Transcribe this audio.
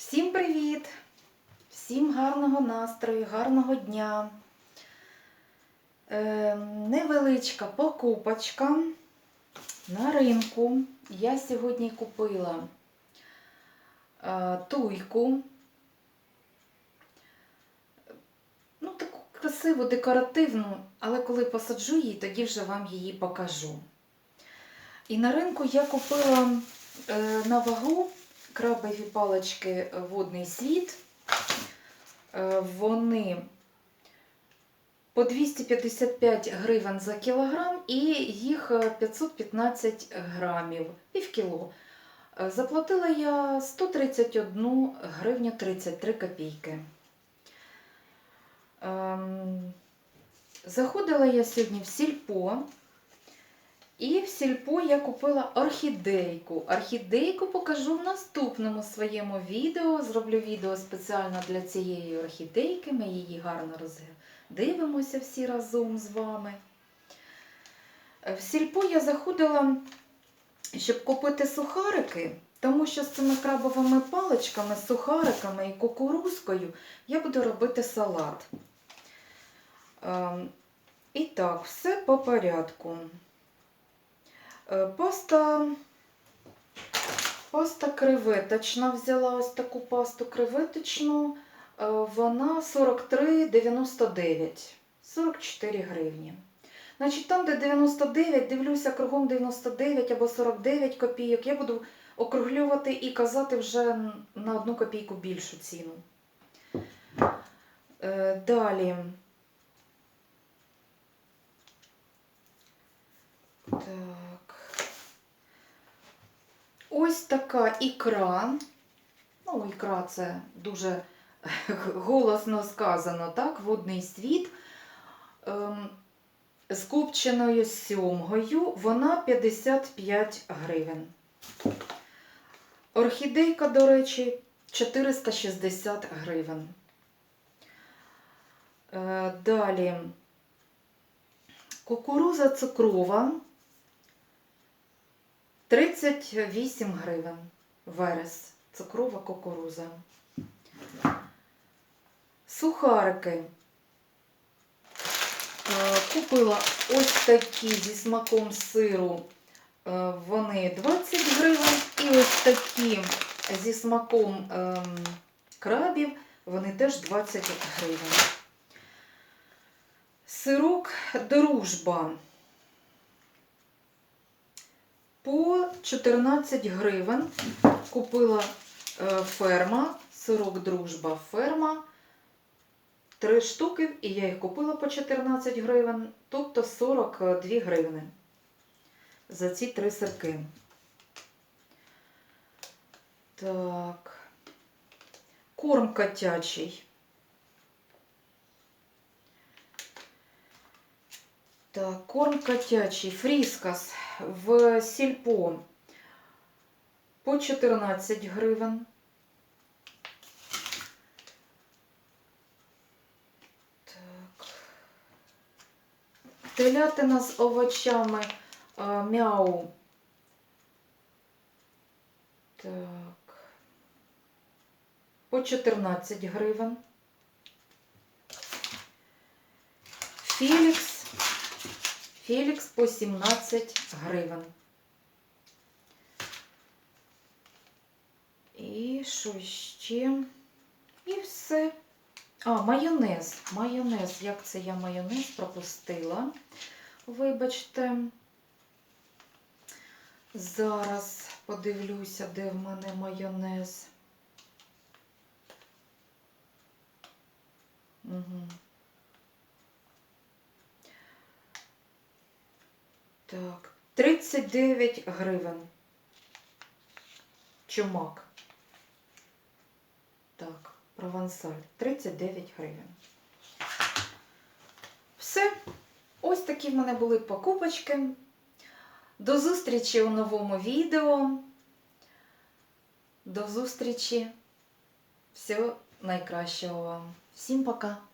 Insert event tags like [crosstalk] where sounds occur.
Всім привіт! Всім гарного настрою, гарного дня. Е, невеличка покупочка на ринку. Я сьогодні купила е, туйку. Ну, таку красиву, декоративну, але коли посаджу її, тоді вже вам її покажу. І на ринку я купила е, на вагу крабові палички водний світ. Е, Вони по 255 гривень за кілограм і їх е, 515 грамів, пів кіло. Е, Заплатила я 131 гривню 33 копійки. Ем, Заходила я сьогодні в сільпо. І в сільпо я купила орхідейку. Орхідейку покажу в наступному своєму відео. Зроблю відео спеціально для цієї орхідейки. Ми її гарно роздивимося всі разом з вами. В сільпо я заходила, щоб купити сухарики, тому що з цими крабовими паличками, сухариками і кукурузкою я буду робити салат. Ем, І так, все по порядку. Е, Паста, паста креветочна взяла ось таку пасту креветочну. Е, Вона 43,99, 44 гривні. Значить, там, де 99, дивлюся кругом 99 або 49 копійок, я буду округлювати і казати вже на одну копійку більшу ціну. Е, Далі. Так. Ось така ікра. Ну, ікра це дуже [laughs] голосно сказано, так? Водний світ. Ем, з копченою сьомгою вона 55 гривень. Орхідейка, до речі, 460 гривень. Е, Далі кукуруза цукрова 38 гривень. Верес. Цукрова кукуруза. Сухарики. Е, Купила ось такі зі смаком сиру. Е, Вони 20 гривень. І ось такі зі смаком ем, крабів, вони теж 20 гривень. Сирок дружба по 14 гривень купила е, ферма, сирок дружба ферма. Три штуки, і я їх купила по 14 гривень, тобто 42 гривні за ці три сирки. Так. Корм котячий. Так, корм котячий, фріскас в сільпо по 14 гривень. Так. Телятина з овочами а, мяу. Так. По 14 гривень. Фелікс Фелікс по 17 гривень. І що ще? І все. А, майонез. Майонез. Як це я майонез пропустила? Вибачте. Зараз подивлюся, де в мене майонез. Угу. Так, 39 гривень. Чумак. Так, провансаль. 39 гривень. Все. Ось такі в мене були покупочки. До зустрічі у новому відео. До зустрічі. Всього найкращого вам. Всім пока!